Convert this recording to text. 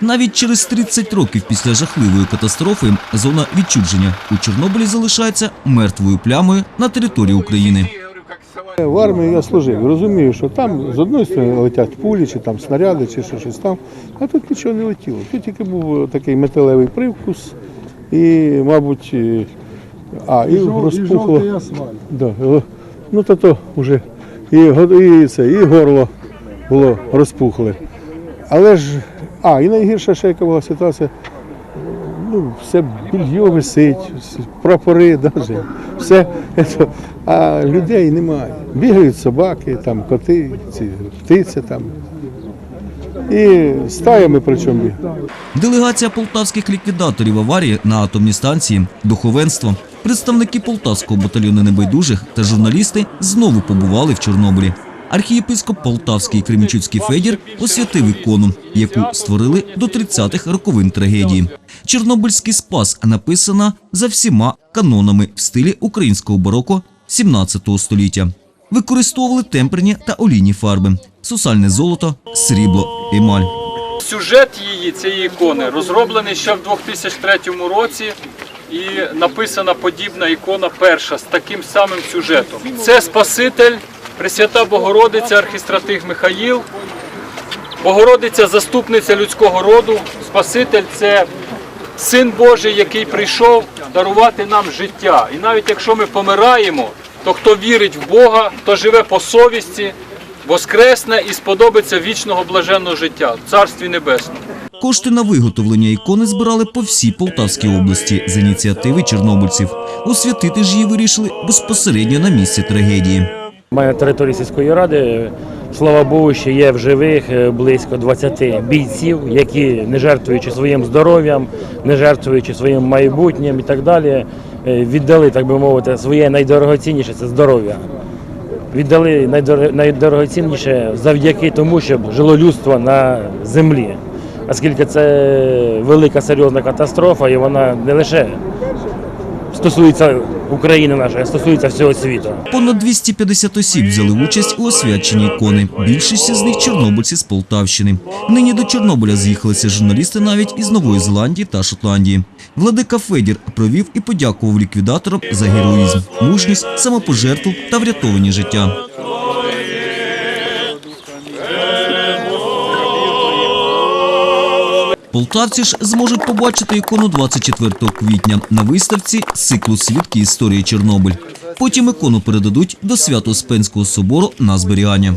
Навіть через 30 років після жахливої катастрофи зона відчудження у Чорнобилі залишається мертвою плямою на території України. В армії я служив. Розумію, що там з одної сторони летять пулі, чи там снаряди, чи що щось там. А тут нічого не летіло. Тут тільки був такий металевий привкус і, мабуть, а, і розпухло. Да, е, ну то то вже і, і, це, і горло було розпухле. Але ж, а, і найгірша ще яка була ситуація, ну, все більйо висить, прапори навіть, все. А людей немає. Бігають собаки, там, коти, ці, птиці там. І стаями причому. Делегація полтавських ліквідаторів аварії на атомній станції, духовенство, представники полтавського батальйону небайдужих та журналісти знову побували в Чорнобилі. Архієпископ Полтавський Кремічуцький Федір освятив ікону, яку створили до 30-х роковин трагедії. Чорнобильський спас написана за всіма канонами в стилі українського бароко 17 століття. Використовували темперні та олійні фарби, сусальне золото, срібло, емаль. Сюжет її, цієї ікони, розроблений ще в 2003 році. І написана подібна ікона перша з таким самим сюжетом. Це Спаситель, Пресвята Богородиця, архістратиг Михаїл, Богородиця заступниця людського роду, Спаситель це Син Божий, який прийшов дарувати нам життя. І навіть якщо ми помираємо, то хто вірить в Бога, хто живе по совісті, воскресне і сподобиться вічного блаженного життя в Царстві Небесному. Кошти на виготовлення ікони збирали по всій Полтавській області з ініціативи чорнобильців. Освятити ж її вирішили безпосередньо на місці трагедії. Моя території сільської ради, слава Богу, ще є в живих е, близько 20 бійців, які не жертвуючи своїм здоров'ям, не жертвуючи своїм майбутнім і так далі, е, віддали, так би мовити, своє найдорогоцінніше це здоров'я. Віддали найдор- найдорогоцінніше завдяки тому, щоб жило людство на землі. Оскільки це велика серйозна катастрофа, і вона не лише стосується України нашої, а стосується всього світу. Понад 250 осіб взяли участь у освяченні ікони. Більшість з них чорнобильці з Полтавщини. Нині до Чорнобиля з'їхалися журналісти навіть із Нової Зеландії та Шотландії. Владика Федір провів і подякував ліквідаторам за героїзм, мужність, самопожертву та врятовані життя. Полтавці ж зможуть побачити ікону 24 квітня на виставці циклу Свідки історії Чорнобиль. Потім ікону передадуть до Свято-Успенського собору на зберігання.